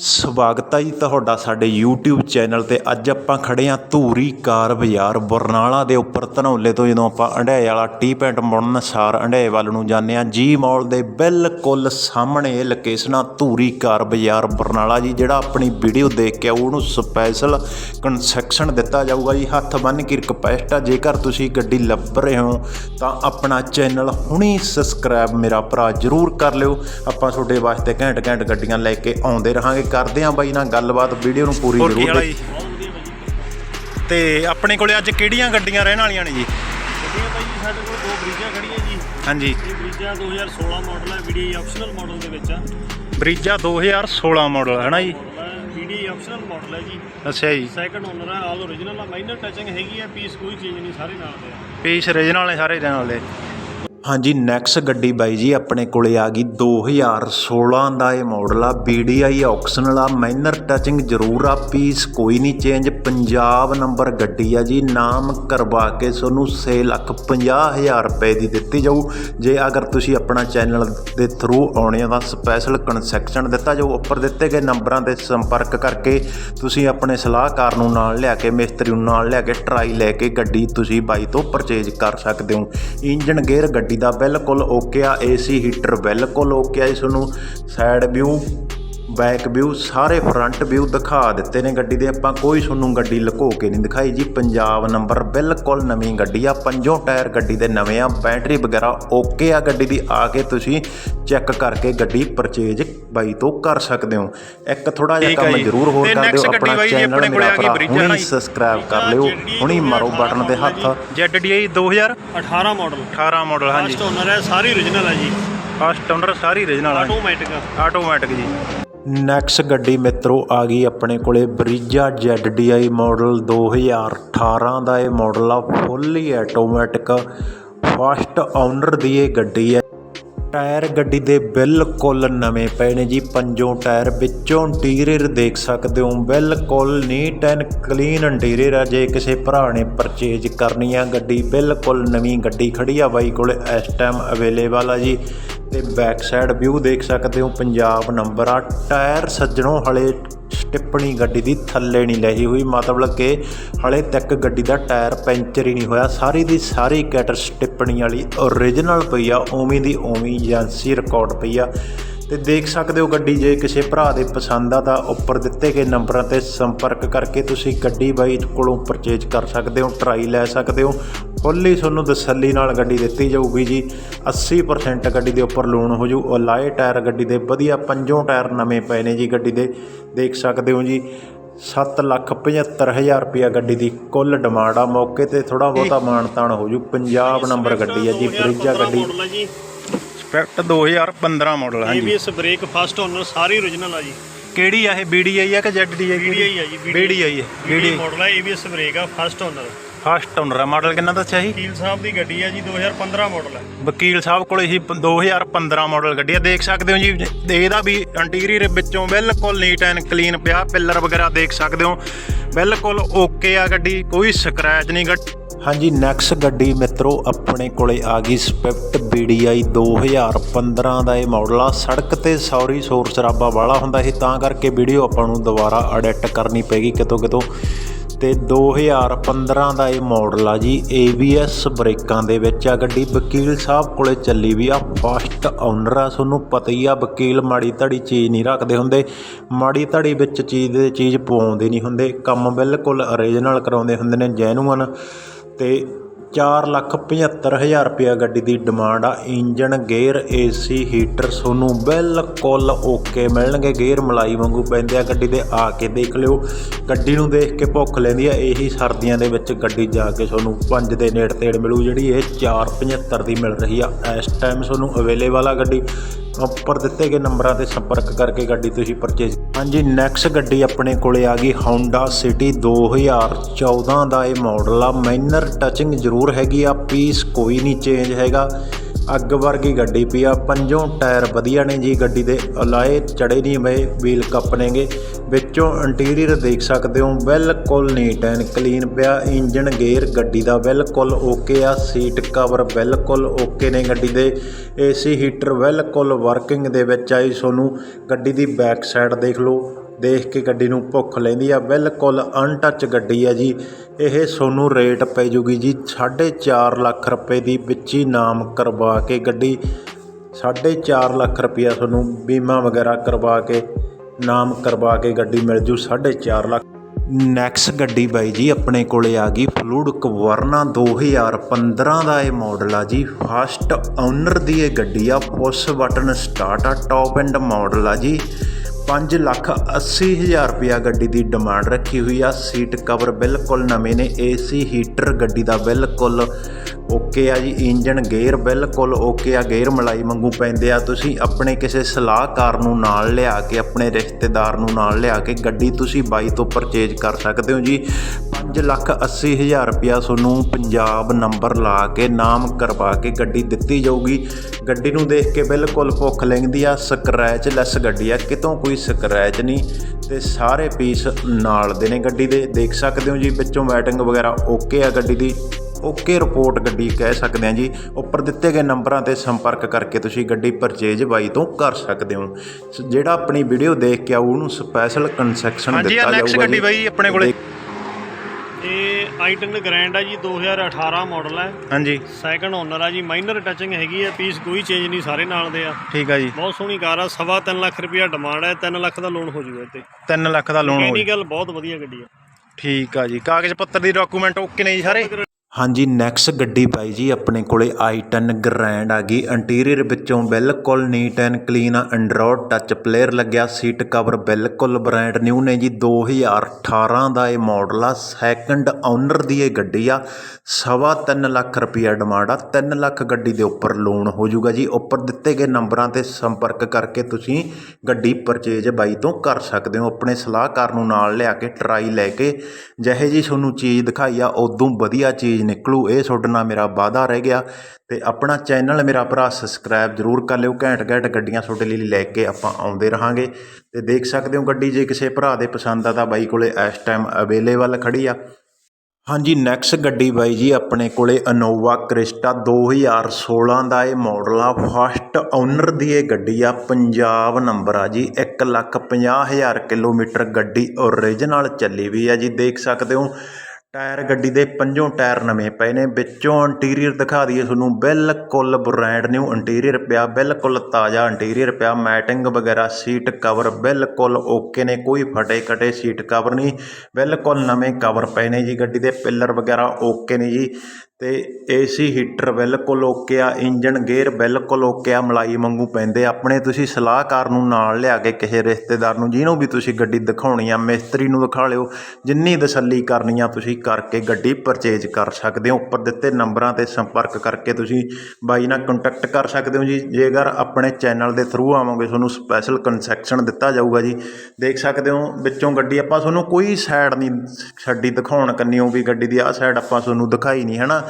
ਸਵਾਗਤ ਹੈ ਜੀ ਤੁਹਾਡਾ ਸਾਡੇ YouTube ਚੈਨਲ ਤੇ। ਅੱਜ ਆਪਾਂ ਖੜੇ ਹਾਂ ਧੂਰੀ ਕਾਰ ਬਾਜ਼ਾਰ, ਬਰਨਾਲਾ ਦੇ ਉੱਪਰ, ਧਨੌਲੇ ਤੋਂ ਜਦੋਂ ਆਪਾਂ ਹੰਡਾਏ ਵਾਲਾ ਟੀ ਪੈਂਟ ਮੁੜਨ ਸਾਰ ਹੰਡਾਏ ਵੱਲ ਨੂੰ ਜਾਂਦੇ ਹਾਂ ਜੀ ਮਾਲ ਦੇ ਬਿਲਕੁਲ ਸਾਹਮਣੇ ਇਹ ਲੋਕੇਸ਼ਨ ਧੂਰੀ ਕਾਰ ਬਾਜ਼ਾਰ, ਬਰਨਾਲਾ ਜੀ। ਜਿਹੜਾ ਆਪਣੀ ਵੀਡੀਓ ਦੇਖ ਕੇ ਆਊ ਉਹਨੂੰ ਸਪੈਸ਼ਲ ਕੰਸੈਕਸ਼ਨ ਦਿੱਤਾ ਜਾਊਗਾ ਜੀ। ਹੱਥ ਬੰਨ੍ਹ ਕੇ ਰਿਕਵੈਸਟ ਆ, ਜੇਕਰ ਤੁਸੀਂ ਗੱਡੀ ਲੱਭ ਰਹੇ ਹੋ, ਤਾਂ ਆਪਣਾ ਚੈਨਲ ਹੁਣੀ ਸਬਸਕ੍ਰਾਈਬ ਮੇਰਾ ਭਰਾ ਜਰੂਰ ਕਰ ਲਿਓ। ਆਪਾਂ ਤੁਹਾਡੇ ਵਾਸਤੇ ਘੈਂਟ ਘੈਂਟ ਗੱਡੀਆਂ ਲੈ ਕੇ ਆਉਂਦੇ ਰਹਾਂਗੇ। ਕਰਦੇ ਆਂ ਬਾਈ ਨਾਲ ਗੱਲਬਾਤ ਵੀਡੀਓ ਨੂੰ ਪੂਰੀ ਜ਼ਰੂਰ ਆ ਜੀ? ਤੇ ਆਪਣੇ ਕੋਲੇ ਅੱਜ ਕਿਹੜੀਆਂ ਗੱਡੀਆਂ ਰਹਿਣ ਵਾਲੀਆਂ ਨੇ ਜੀ? ਗੱਡੀਆਂ ਭਾਈ ਜੀ ਸਾਡੇ ਕੋਲ ਦੋ ਬ੍ਰਿਜਾਂ ਖੜੀਆਂ ਜੀ। ਹਾਂਜੀ। ਇਹ ਬ੍ਰਿਜਾਂ 2016 ਮਾਡਲ ਹੈ ਵੀਡੀ ਆਪਸ਼ਨਲ ਮਾਡਲ ਦੇ ਵਿੱਚ ਆ। ਬਰੀਜਾ 2016 ਮਾਡਲ ਹੈ ਨਾ ਜੀ? ਵੀਡੀ ਆਪਸ਼ਨਲ ਮਾਡਲ ਹੈ ਜੀ। ਅੱਛਾ ਜੀ। ਸੈਕੰਡ ਓਨਰ ਹੈ ਆਲ ਓਰੀਜਨਲ ਆ। ਮਾਈਨਰ ਟੱਚਿੰਗ ਹੈਗੀ ਹੈ ਪੀਸ ਕੋਈ ਚੇਂਜ ਨਹੀਂ ਸਾਰੇ ਨਾਲ ਦੇ ਆ। ਪੀਸ ਰੀਜਨਲ ਨੇ ਸਾਰੇ ਦੇ ਨਾਲ ਦੇ। ਹਾਂਜੀ, ਨੈਕਸ ਗੱਡੀ ਬਾਈ ਜੀ ਆਪਣੇ ਕੋਲੇ ਆ ਗਈ। 2016 ਦਾ ਇਹ ਮਾਡਲ ਆ। BDI ਆਕਸ਼ਨਲ ਆ ਮਾਈਨਰ ਟਚਿੰਗ ਜ਼ਰੂਰ ਆ। ਪੀਸ ਕੋਈ ਨਹੀਂ ਚੇਂਜ ਪੰਜਾਬ ਨੰਬਰ ਗੱਡੀ ਆ ਜੀ। ਨਾਮ ਕਰਵਾ ਕੇ ਤੁਹਾਨੂੰ 6 ਲੱਖ 50 ਹਜ਼ਾਰ ਰੁਪਏ ਦੀ ਦਿੱਤੀ ਜਾਊ। ਜੇ ਅਗਰ ਤੁਸੀਂ ਆਪਣਾ ਚੈਨਲ ਦੇ ਥਰੂ ਆਉਣੇ ਆ ਤਾਂ ਸਪੈਸ਼ਲ ਕਨਸੈਕਸ਼ਨ ਦਿੱਤਾ ਜਾਊ। ਉੱਪਰ ਦਿੱਤੇ ਗਏ ਨੰਬਰਾਂ ਤੇ ਸੰਪਰਕ ਕਰਕੇ ਤੁਸੀਂ ਆਪਣੇ ਸਲਾਹਕਾਰ ਨੂੰ ਨਾਲ ਲਿਆ ਕੇ, ਮਿਸਤਰੀ ਨੂੰ ਨਾਲ ਲਿਆ ਕੇ ਟਰਾਈ ਲੈ ਕੇ ਗੱਡੀ ਤੁਸੀਂ ਬਾਈ ਤੋਂ ਪਰਚੇਜ ਕਰ ਸਕਦੇ ਹੋ। ਇੰਜਨ ਗੇਅਰ ਗੱਡੀ ਦਾ ਬਿਲਕੁਲ ਓਕੇ ਆ ਏਸੀ ਹੀਟਰ ਬਿਲਕੁਲ ਓਕੇ ਆ ਜੀ ਤੁਹਾਨੂੰ। ਸਾਈਡ ਵਿਊ ਬੈਕ ਵਿਊ ਸਾਰੇ ਫਰੰਟ ਵਿਊ ਦਿਖਾ ਦਿੱਤੇ ਨੇ ਗੱਡੀ ਦੇ। ਆਪਾਂ ਕੋਈ ਤੁਹਾਨੂੰ ਗੱਡੀ ਲੁਕੋ ਕੇ ਨਹੀਂ ਦਿਖਾਈ ਜੀ। ਪੰਜਾਬ ਨੰਬਰ ਬਿਲਕੁਲ ਨਵੀਂ ਗੱਡੀ ਆ। ਪੰਜੋਂ ਟਾਇਰ ਗੱਡੀ ਦੇ ਨਵੇਂ ਆ। ਬੈਟਰੀ ਵਗੈਰਾ ਓਕੇ ਆ ਗੱਡੀ ਦੀ। ਆ ਕੇ ਤੁਸੀਂ ਚੈੱਕ ਕਰਕੇ ਗੱਡੀ ਪਰਚੇਜ ਬਾਈ ਤੋਂ ਕਰ ਸਕਦੇ ਹੋ। ਇੱਕ ਥੋੜਾ ਜਿਹਾ ਕੰਮ। ਜ਼ਰੂਰ ਹੋਰ ਕਰ ਦਿਓ। ਆਪਣਾ ਚੈਨਲ ਮੇਰਾ ਭਰਾ ਹੁਣੀ। ਸਬਸਕ੍ਰਾਈਬ ਕਰ ਲਿਓ। ਹੁਣੀ ਮਾਰੋ ਬਟਨ ਤੇ ਹੱਥ। ZDI 2018 18 ਮਾਡਲ ਮਾਡਲ ਹਾਂਜੀ। ਫਸਟ ਓਨਰ ਹੈ ਸਾਰੀ ਓਰੀਜਨਲ ਹੈ ਜੀ। ਫਸਟ ਓਨਰ ਸਾਰੀ ਰੀਜਨਲ ਆ। ਆਟੋਮੈਟਿਕ ਆਟੋਮੈਟਿਕ ਜੀ। ਨੈਕਸ ਗੱਡੀ ਮਿੱਤਰੋ ਆ ਗਈ ਆਪਣੇ ਕੋਲੇ ਬਰੀਜਾ ZDI ਮਾਡਲ 2018 ਦਾ ਇਹ ਮਾਡਲ ਆ ਫੁੱਲੀ ਆਟੋਮੈਟਿਕ ਫਸਟ ਓਨਰ ਦੀ ਇਹ ਗੱਡੀ ਹੈ। ਟਾਇਰ ਗੱਡੀ ਦੇ ਬਿਲਕੁਲ ਨਵੇਂ ਪਏ ਨੇ ਜੀ। ਪੰਜੋਂ ਟਾਇਰ ਵਿੱਚੋਂ ਇੰਟੀਰੀਅਰ ਦੇਖ ਸਕਦੇ ਹੋ। ਬਿਲਕੁਲ ਨੀਟ ਐਂਡ ਕਲੀਨ ਇੰਟੀਰੀਅਰ ਆ। ਜੇ ਕਿਸੇ ਭਰਾ ਨੇ ਪਰਚੇਜ ਕਰਨੀ ਆ ਗੱਡੀ, ਬਿਲਕੁਲ ਨਵੀਂ ਗੱਡੀ ਖੜੀ ਆ ਬਾਈ ਕੋਲੇ ਇਸ ਟਾਈਮ ਅਵੇਲੇਬਲ ਆ ਜੀ। ਤੇ ਬੈਕ ਸਾਈਡ ਵਿਊ ਦੇਖ ਸਕਦੇ ਹੋ। ਪੰਜਾਬ ਨੰਬਰ ਆ। ਟਾਇਰ ਸੱਜਣੋਂ ਹਲੇ ਟਿੱਪਣੀ ਗੱਡੀ ਦੀ ਥੱਲੇ ਨਹੀਂ ਲਈ ਹੋਈ। ਮਤਲਬ ਕਿ ਹਲੇ ਤੱਕ ਗੱਡੀ ਦਾ ਟਾਇਰ ਪੈਂਚਰ ਹੀ ਨਹੀਂ ਹੋਇਆ। ਸਾਰੀ ਦੀ ਸਾਰੀ ਕੈਟਰ ਟਿੱਪਣੀ ਵਾਲੀ ਓਰੀਜਨਲ ਪਈ ਆ। ਉਵੇਂ ਦੀ ਉਵੇਂ ਏਜੰਸੀ ਰਿਕਾਰਡ ਪਈ ਆ। ਤੇ ਦੇਖ ਸਕਦੇ ਹੋ ਗੱਡੀ ਜੇ ਕਿਸੇ ਭਰਾ ਦੇ ਪਸੰਦ ਆ ਤਾਂ ਉੱਪਰ ਦਿੱਤੇ ਗਏ ਨੰਬਰਾਂ ਤੇ ਸੰਪਰਕ ਕਰਕੇ ਤੁਸੀਂ ਗੱਡੀ ਬਾਈ ਕੋਲੋਂ ਪਰਚੇਜ ਕਰ ਸਕਦੇ ਹੋ ਟਰਾਈ ਲੈ ਸਕਦੇ ਹੋ। ਫੁੱਲੀ ਤੁਹਾਨੂੰ ਤਸੱਲੀ ਨਾਲ ਗੱਡੀ ਦਿੱਤੀ ਜਾਊਗੀ ਜੀ। 80% ਗੱਡੀ ਦੇ ਉੱਪਰ ਲੋਨ ਹੋ ਜੂ। ਅਲਾਏ ਟਾਇਰ ਗੱਡੀ ਦੇ ਵਧੀਆ ਪੰਜੋਂ ਟਾਇਰ ਨਵੇਂ ਪਏ ਨੇ ਜੀ ਗੱਡੀ ਦੇ। ਦੇਖ ਸਕਦੇ ਹੋ ਜੀ 7 ਲੱਖ 75 ਹਜ਼ਾਰ ਰੁਪਇਆ ਗੱਡੀ ਦੀ ਕੁੱਲ ਡਿਮਾਂਡ ਆ। ਮੌਕੇ ਤੇ ਥੋੜਾ ਬਹੁਤਾ ਮਾਨਤਾਨ ਹੋ ਜੂ। ਪੰਜਾਬ ਨੰਬਰ ਗੱਡੀ ਆ ਜੀ ਬ੍ਰਿਜਾ ਗੱਡੀ। ਮਾਡਲ ਹੈ ਜੀ ਸਪੈਕਟ 2015 ਮਾਡਲ ਹਾਂਜੀ। ABS ਬ੍ਰੇਕ ਫਸਟ ਓਨਰ ਸਾਰੀ ਓਰੀਜਨਲ ਆ ਜੀ। ਕਿਹੜੀ ਆ ਇਹ BDI ਆ ਕਿ ZDI VDI ਆ ਜੀ BDI ਹੈ ਵੀਡੀ ਮਾਡਲ ਹੈ ABS ਬ੍ਰੇਕ ਆ first owner first owner model ਕਿੰਨਾ ਦੱਸਿਆ ਸੀ? ਕੀਲ ਸਾਹਿਬ ਦੀ ਗੱਡੀ ਹੈ ਜੀ 2015 ਮਾਡਲ ਹੈ ਵਕੀਲ ਸਾਹਿਬ ਕੋਲੇ ਹੀ 2015 ਮਾਡਲ ਗੱਡੀ ਆ ਦੇਖ ਸਕਦੇ ਹੋ ਜੀ ਇਹਦਾ ਵੀ ਇੰਟੀਰੀਅਰ ਵਿੱਚੋਂ ਬਿਲਕੁਲ ਨੀਟ ਐਂਡ ਕਲੀਨ ਪਿਆ ਪਿੱਲਰ ਵਗੈਰਾ ਦੇਖ ਸਕਦੇ ਹੋ। ਬਿਲਕੁਲ ਓਕੇ ਆ ਗੱਡੀ ਕੋਈ ਸਕ੍ਰੈਚ ਨਹੀਂ ਗੱਡੀ ਹਾਂਜੀ ਨੈਕਸ ਗੱਡੀ ਮਿੱਤਰੋ ਆਪਣੇ ਕੋਲੇ ਆ ਗਈ ਸਵਿਫਟ BDI 2015 ਦਾ ਇਹ ਮਾਡਲ ਆ। ਸੜਕ ਤੇ ਸੌਰੀ, ਸ਼ੋਰ ਸ਼ਰਾਬਾ ਵਾਲਾ ਹੁੰਦਾ ਸੀ, ਤਾਂ ਕਰਕੇ ਵੀਡੀਓ ਆਪਾਂ ਨੂੰ ਦੁਬਾਰਾ ਐਡਿਟ ਕਰਨੀ ਪੈਗੀ ਕਿਤੋਂ ਕਿਤੋਂ। ਤੇ 2015 ਦਾ ਇਹ ਮਾਡਲ ਆ ਜੀ ABS ਬ੍ਰੇਕਾਂ ਦੇ ਵਿੱਚ ਆ ਗੱਡੀ। ਵਕੀਲ ਸਾਹਿਬ ਕੋਲੇ ਚੱਲੀ ਵੀ ਆ ਫਸਟ ਓਨਰ ਆ, ਤੁਹਾਨੂੰ ਪਤਾ ਹੀ ਆ, ਵਕੀਲ ਮਾੜੀ ਧੜੀ ਚੀਜ਼ ਨਹੀਂ ਰੱਖਦੇ ਹੁੰਦੇ, ਮਾੜੀ ਧੜੀ ਵਿੱਚ ਚੀਜ਼ ਦੇ ਚੀਜ਼ ਪਵਾਉਂਦੇ ਨਹੀਂ ਹੁੰਦੇ, ਕੰਮ ਬਿਲਕੁਲ ਓਰੀਜਨਲ ਕਰਾਉਂਦੇ ਹੁੰਦੇ ਨੇ ਜੈਨੂਅਨ ਤੇ 4 ਲੱਖ 75 ਹਜ਼ਾਰ ਰੁਪਇਆ ਗੱਡੀ ਦੀ ਡਿਮਾਂਡ ਆ। ਇੰਜਨ ਗੇਅਰ, ਏਸੀ, ਹੀਟਰ ਤੁਹਾਨੂੰ ਬਿਲਕੁਲ ਓਕੇ ਮਿਲਣਗੇ। ਗੇਅਰ ਮਲਾਈ ਵਾਂਗੂ ਪੈਂਦੇ ਆ। ਗੱਡੀ ਦੇ ਆ ਕੇ ਦੇਖ ਲਿਓ। ਗੱਡੀ ਨੂੰ ਦੇਖ ਕੇ ਭੁੱਖ ਲੈਂਦੀ ਆ। ਇਹੀ ਸਰਦੀਆਂ ਦੇ ਵਿੱਚ ਗੱਡੀ ਜਾ ਕੇ ਤੁਹਾਨੂੰ 5 ਦੇ ਨੇੜੇ ਤੇੜ ਮਿਲੂ। ਜਿਹੜੀ ਇਹ 475 ਦੀ ਮਿਲ ਰਹੀ ਆ। ਇਸ ਟਾਈਮ ਤੁਹਾਨੂੰ ਅਵੇਲੇਬਲ ਆ ਗੱਡੀ। ਉੱਪਰ ਦਿੱਤੇ ਗਏ ਨੰਬਰਾਂ ਤੇ ਸੰਪਰਕ ਕਰਕੇ ਗੱਡੀ ਤੁਸੀਂ ਪਰਚੇਜ ਹਾਂਜੀ ਨੈਕਸਟ ਗੱਡੀ ਆਪਣੇ ਕੋਲੇ ਆ ਗਈ Honda City 2014 ਦਾ ਇਹ ਮਾਡਲ ਆ। ਮਾਈਨਰ ਟੱਚਿੰਗ ਜ਼ਰੂਰ ਹੈਗੀ ਆ ਪੀਸ ਕੋਈ ਨਹੀਂ ਚੇਂਜ ਹੈਗਾ। ਅੱਗ ਵਰਗੀ ਗੱਡੀ ਪਈ ਆ। ਪੰਜੋਂ ਟਾਇਰ ਵਧੀਆ ਨੇ ਜੀ, ਗੱਡੀ ਦੇ ਅਲਾਏ ਚੜੇ ਨਹੀਂ ਪਏ, ਵੀਲ ਕੱਪ ਨੇਗੇ ਵਿੱਚੋਂ ਇੰਟੀਰੀਅਰ ਦੇਖ ਸਕਦੇ ਹੋ, ਬਿਲਕੁਲ ਨੀਟ ਐਂਡ ਕਲੀਨ ਪਿਆ। ਇੰਜਨ ਗੇਅਰ ਗੱਡੀ ਦਾ ਬਿਲਕੁਲ ਓਕੇ ਆ, ਸੀਟ ਕਵਰ ਬਿਲਕੁਲ ਓਕੇ ਨੇ ਗੱਡੀ ਦੇ। ਏਸੀ ਹੀਟਰ ਬਿਲਕੁਲ ਵਰਕਿੰਗ ਦੇ ਵਿੱਚ ਆਈ ਤੁਹਾਨੂੰ ਗੱਡੀ ਦੀ ਬੈਕ ਸਾਈਡ ਦੇਖ ਲਓ। ਦੇਖ ਕੇ ਗੱਡੀ ਨੂੰ ਭੁੱਖ ਲੈਂਦੀ ਆ। ਬਿਲਕੁਲ ਅਨਟੱਚ ਗੱਡੀ ਆ ਜੀ। ਇਹ ਤੁਹਾਨੂੰ ਰੇਟ ਪੈ ਜੂਗੀ ਜੀ 4.5 ਲੱਖ ਰੁਪਏ ਦੀ ਵਿੱਚ ਹੀ ਨਾਮ ਕਰਵਾ ਕੇ ਗੱਡੀ। 4.5 ਲੱਖ ਰੁਪਇਆ ਤੁਹਾਨੂੰ ਬੀਮਾ ਵਗੈਰਾ ਕਰਵਾ ਕੇ, ਨਾਮ ਕਰਵਾ ਕੇ ਗੱਡੀ ਮਿਲ ਜੂ 4.5 ਲੱਖ। ਨੈਕਸ ਗੱਡੀ ਬਾਈ ਜੀ ਆਪਣੇ ਕੋਲੇ ਆ ਗਈ ਫਲੂਡ ਵਰਨਾ 2015 ਦਾ ਇਹ ਮਾਡਲ ਆ ਜੀ। ਫਸਟ ਓਨਰ ਦੀ ਇਹ ਗੱਡੀ ਆ। ਪੁਸ਼ ਬਟਨ ਸਟਾਰਟ ਆ ਟੌਪ ਐਂਡ ਮਾਡਲ ਆ ਜੀ। 5 ਲੱਖ 80 ਹਜ਼ਾਰ ਰੁਪਇਆ ਗੱਡੀ ਦੀ ਡਿਮਾਂਡ ਰੱਖੀ ਹੋਈ ਆ। ਸੀਟ ਕਵਰ ਬਿਲਕੁਲ ਨਵੇਂ ਨੇ, ਏਸੀ, ਹੀਟਰ ਗੱਡੀ ਦਾ ਬਿਲਕੁਲ ਓਕੇ ਆ ਜੀ। ਇੰਜਨ ਗੇਅਰ ਬਿਲਕੁਲ ਓਕੇ ਆ। ਗੇਅਰ ਮਲਾਈ ਵਾਂਗੂ ਪੈਂਦੇ ਆ। ਤੁਸੀਂ ਆਪਣੇ ਕਿਸੇ ਸਲਾਹਕਾਰ ਨੂੰ ਨਾਲ ਲਿਆ ਕੇ, ਆਪਣੇ ਰਿਸ਼ਤੇਦਾਰ ਨੂੰ ਨਾਲ ਲਿਆ ਕੇ ਗੱਡੀ ਤੁਸੀਂ ਬਾਈ ਤੋਂ ਪਰਚੇਜ ਕਰ ਸਕਦੇ ਹੋ ਜੀ। 5 ਲੱਖ 80 ਹਜ਼ਾਰ ਰੁਪਇਆ ਤੁਹਾਨੂੰ ਪੰਜਾਬ ਨੰਬਰ ਲਾ ਕੇ, ਨਾਮ ਕਰਵਾ ਕੇ ਗੱਡੀ ਦਿੱਤੀ ਜਾਊਗੀ। ਗੱਡੀ ਨੂੰ ਦੇਖ ਕੇ ਬਿਲਕੁਲ ਭੁੱਖ ਲੈਂਦੀ ਆ। ਸਕ੍ਰੈਚ ਲੈਸ ਗੱਡੀ ਆ। ਕਿਤੋਂ ਕੋਈ ਸਕ੍ਰੈਚ ਨਹੀਂ ਤੇ ਸਾਰੇ ਪੀਸ ਨਾਲ ਦੇ ਨੇ ਗੱਡੀ ਦੇ। ਦੇਖ ਸਕਦੇ ਹੋ ਜੀ ਵਿੱਚੋਂ ਵੈਟਿੰਗ ਵਗੈਰਾ ਓਕੇ ਆ ਗੱਡੀ ਦੀ। ਓਕੇ ਰਿਪੋਰਟ ਗੱਡੀ ਕਹਿ ਸਕਦੇ ਆ ਜੀ। ਉੱਪਰ ਦਿੱਤੇ ਗਏ ਨੰਬਰਾਂ ਤੇ ਸੰਪਰਕ ਕਰਕੇ ਤੁਸੀਂ ਗੱਡੀ ਪਰਚੇਜ ਬਾਈ ਤੋਂ ਕਰ ਸਕਦੇ ਹੋ। ਜਿਹੜਾ ਆਪਣੀ ਵੀਡੀਓ ਦੇਖ ਕੇ ਆਊ ਉਹਨੂੰ ਸਪੈਸ਼ਲ ਕੰਸੈਕਸ਼ਨ ਹਾਂਜੀ ਦਿੱਤਾ ਜਾਊਗਾ ਨੈਕਸਟ ਗੱਡੀ ਬਾਈ ਆਪਣੇ ਕੋਲੇ। ਇਹ i10 ਗ੍ਰੈਂਡ ਆ ਜੀ 2018 ਮਾਡਲ ਹੈ ਹਾਂਜੀ। ਸੈਕੰਡ ਓਨਰ ਆ ਜੀ ਮਾਈਨਰ ਟੱਚਿੰਗ ਹੈਗੀ ਆ ਪੀਸ ਕੋਈ ਚੇਂਜ ਨਹੀਂ ਸਾਰੇ ਨਾਲ ਦੇ ਆ। ਠੀਕ ਆ ਜੀ। ਬਹੁਤ ਸੋਹਣੀ ਕਾਰ ਆ ਸਵਾ ਤਿੰਨ ਲੱਖ ਰੁਪਇਆ ਡਿਮਾਂਡ ਹੈ 3 ਲੱਖ ਦਾ ਲੋਨ ਹੋ ਜੂਗਾ ਇੱਥੇ। 3 ਲੱਖ ਦਾ ਲੋਨ ਹੋ ਮਕੈਨੀਕਲ ਬਹੁਤ ਵਧੀਆ ਗੱਡੀ ਆ। ਠੀਕ ਆ ਜੀ ਕਾਗਜ਼ ਪੱਤਰ ਦੀ ਡਾਕੂਮੈਂਟ ਓਕੇ ਨੇ ਜੀ ਸਾਰੇ? ਹਾਂਜੀ ਨੈਕਸ ਗੱਡੀ ਬਾਈ ਜੀ ਆਪਣੇ ਕੋਲ ਆਈ ਟੈਨ ਗਰੈਂਡ ਆ ਗਈ। ਇੰਟੀਰੀਅਰ ਵਿੱਚੋਂ ਬਿਲਕੁਲ ਨੀਟ ਐਂਡ ਕਲੀਨ ਆ। ਐਂਡਰੋਇਡ ਟੱਚ ਪਲੇਅਰ ਲੱਗਿਆ ਸੀਟ ਕਵਰ ਬਿਲਕੁਲ ਬ੍ਰੈਂਡ ਨਿਊ ਨੇ ਜੀ। 2018 ਦਾ ਇਹ ਮਾਡਲ ਆ। ਸੈਕੰਡ ਓਨਰ ਦੀ ਇਹ ਗੱਡੀ ਆ। ਸਵਾ ਤਿੰਨ ਲੱਖ ਰੁਪਈਆ ਡਿਮਾਂਡ ਆ। 3 ਲੱਖ ਗੱਡੀ ਦੇ ਉੱਪਰ ਲੋਨ ਹੋ ਜਾਊਗਾ ਜੀ। ਉੱਪਰ ਦਿੱਤੇ ਗਏ ਨੰਬਰਾਂ ਤੇ ਸੰਪਰਕ ਕਰਕੇ ਤੁਸੀਂ ਗੱਡੀ ਪਰਚੇਜ ਬਾਈ ਤੋਂ ਕਰ ਸਕਦੇ ਹੋ। ਆਪਣੇ ਸਲਾਹਕਾਰ ਨੂੰ ਨਾਲ ਲਿਆ ਕੇ ਟਰਾਈ ਲੈ ਕੇ। ਜਿਹੇ ਜੀ ਤੁਹਾਨੂੰ ਚੀਜ਼ ਦਿਖਾਈ ਆ, ਉਦੋਂ ਵਧੀਆ ਚੀਜ਼ ਨਿਕਲੂ, ਇਹ ਤੁਹਾਡੇ ਨਾਲ ਮੇਰਾ ਵਾਅਦਾ ਰਹਿ ਗਿਆ ਅਤੇ ਆਪਣਾ ਚੈਨਲ ਮੇਰਾ ਭਰਾ ਸਬਸਕ੍ਰਾਈਬ ਜ਼ਰੂਰ ਕਰ ਲਿਓ। ਘੈਂਟ ਘੈਂਟ ਗੱਡੀਆਂ ਤੁਹਾਡੇ ਲਈ ਲੈ ਕੇ ਆਪਾਂ ਆਉਂਦੇ ਰਹਾਂਗੇ ਅਤੇ ਦੇਖ ਸਕਦੇ ਹੋ ਗੱਡੀ ਜੇ ਕਿਸੇ ਭਰਾ ਦੇ ਪਸੰਦ ਆ ਤਾਂ ਬਾਈ ਕੋਲੇ ਇਸ ਟਾਈਮ ਅਵੇਲੇਬਲ ਖੜੀ ਆ। ਹਾਂਜੀ ਨੈਕਸਟ ਗੱਡੀ ਬਾਈ ਜੀ ਆਪਣੇ ਕੋਲੇ ਅਨੋਵਾ ਕ੍ਰਿਸਟਾ 2016 ਦਾ ਇਹ ਮਾਡਲ ਆ। ਫਸਟ ਓਨਰ ਦੀ ਇਹ ਗੱਡੀ ਆ, ਪੰਜਾਬ ਨੰਬਰ ਆ ਜੀ। 150000 ਕਿਲੋਮੀਟਰ ਗੱਡੀ ਓਰੀਜਨਲ ਚੱਲੀ ਵੀ ਆ ਜੀ। ਦੇਖ ਸਕਦੇ ਹੋ ਟਾਇਰ ਗੱਡੀ ਦੇ ਪੰਜੋਂ ਟਾਇਰ ਨਵੇਂ ਪਏ ਨੇ। ਵਿੱਚੋਂ ਇੰਟੀਰੀਅਰ ਦਿਖਾ ਦਈਏ ਤੁਹਾਨੂੰ, ਬਿਲਕੁਲ ਬ੍ਰਾਂਡ ਨਿਊ ਇੰਟੀਰੀਅਰ ਪਿਆ, ਬਿਲਕੁਲ ਤਾਜ਼ਾ ਇੰਟੀਰੀਅਰ ਪਿਆ। ਮੈਟਿੰਗ ਵਗੈਰਾ ਸੀਟ ਕਵਰ ਬਿਲਕੁਲ ਓਕੇ ਨੇ, ਕੋਈ ਫਟੇ ਕਟੇ ਸੀਟ ਕਵਰ ਨਹੀਂ। ਬਿਲਕੁਲ ਨਵੇਂ ਕਵਰ ਪਏ ਨੇ ਜੀ, ਗੱਡੀ ਦੇ ਪਿੱਲਰ ਵਗੈਰਾ ਓਕੇ ਨੇ ਜੀ। ਅਤੇ ਏ ਸੀ ਹੀਟਰ ਬਿਲਕੁਲ ਓਕੇ ਆ ਇੰਜਣ ਗੇਅਰ ਬਿਲਕੁਲ ਓਕੇ ਆ, ਮਲਾਈ ਵਾਂਗੂ ਪੈਂਦੇ ਆਪਣੇ ਤੁਸੀਂ ਸਲਾਹਕਾਰ ਨੂੰ ਨਾਲ ਲਿਆ ਕੇ ਕਿਸੇ ਰਿਸ਼ਤੇਦਾਰ ਨੂੰ, ਜਿਹਨੂੰ ਵੀ ਤੁਸੀਂ ਗੱਡੀ ਦਿਖਾਉਣੀ ਆ, ਮਿਸਤਰੀ ਨੂੰ ਦਿਖਾ ਲਿਓ, ਜਿੰਨੀ ਤਸੱਲੀ ਕਰਨੀ ਆ ਤੁਸੀਂ ਕਰਕੇ ਗੱਡੀ ਪਰਚੇਜ ਕਰ ਸਕਦੇ ਹੋ। ਉੱਪਰ ਦਿੱਤੇ ਨੰਬਰਾਂ ਤੇ ਸੰਪਰਕ ਕਰਕੇ ਤੁਸੀਂ ਬਾਈ ਨਾਲ ਕੰਟੈਕਟ ਕਰ ਸਕਦੇ ਹੋ ਜੀ। ਜੇਕਰ ਆਪਣੇ ਚੈਨਲ ਦੇ ਥਰੂ ਆਵੋਗੇ, ਤੁਹਾਨੂੰ ਸਪੈਸ਼ਲ ਕੰਸੈਕਸ਼ਨ ਦਿੱਤਾ ਜਾਊਗਾ ਜੀ। ਦੇਖ ਸਕਦੇ ਹੋ, ਵਿੱਚੋਂ ਗੱਡੀ ਆਪਾਂ ਤੁਹਾਨੂੰ ਕੋਈ ਸਾਈਡ ਨਹੀਂ ਛੱਡੀ ਦਿਖਾਉਣ ਕੰਨਿਓ ਵੀ ਗੱਡੀ ਦੀ, ਆਹ ਸਾਈਡ ਆਪਾਂ ਤੁਹਾਨੂੰ ਦਿਖਾਈ ਨਹੀਂ ਹੈ ਨਾ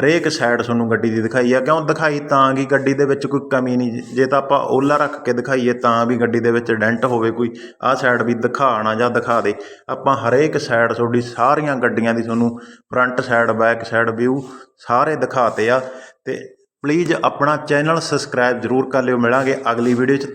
ਹਰੇਕ ਸਾਈਡ ਤੁਹਾਨੂੰ ਗੱਡੀ ਦੀ ਦਿਖਾਈ ਆ। ਕਿਉਂ ਦਿਖਾਈ? ਤਾਂ ਕਿ ਗੱਡੀ ਦੇ ਵਿੱਚ ਕੋਈ ਕਮੀ ਨਹੀਂ। ਜੇ ਤਾਂ ਆਪਾਂ ਓਲਾ ਰੱਖ ਕੇ ਦਿਖਾਈਏ, ਤਾਂ ਵੀ ਗੱਡੀ ਦੇ ਵਿੱਚ ਡੈਂਟ ਹੋਵੇ ਕੋਈ। ਆਹ ਸਾਈਡ ਵੀ ਦਿਖਾਣਾ ਜਾਂ ਦਿਖਾ ਦੇ। ਆਪਾਂ ਹਰੇਕ ਸਾਈਡ ਤੁਹਾਡੀ ਸਾਰੀਆਂ ਗੱਡੀਆਂ ਦੀ ਤੁਹਾਨੂੰ front side back side view ਸਾਰੇ ਦਿਖਾਤੇ ਆ। ਤੇ ਪਲੀਜ਼ ਆਪਣਾ ਚੈਨਲ ਸਬਸਕ੍ਰਾਈਬ ਜ਼ਰੂਰ ਕਰ ਲਿਓ। ਮਿਲਾਂਗੇ ਅਗਲੀ ਵੀਡੀਓ 'ਚ।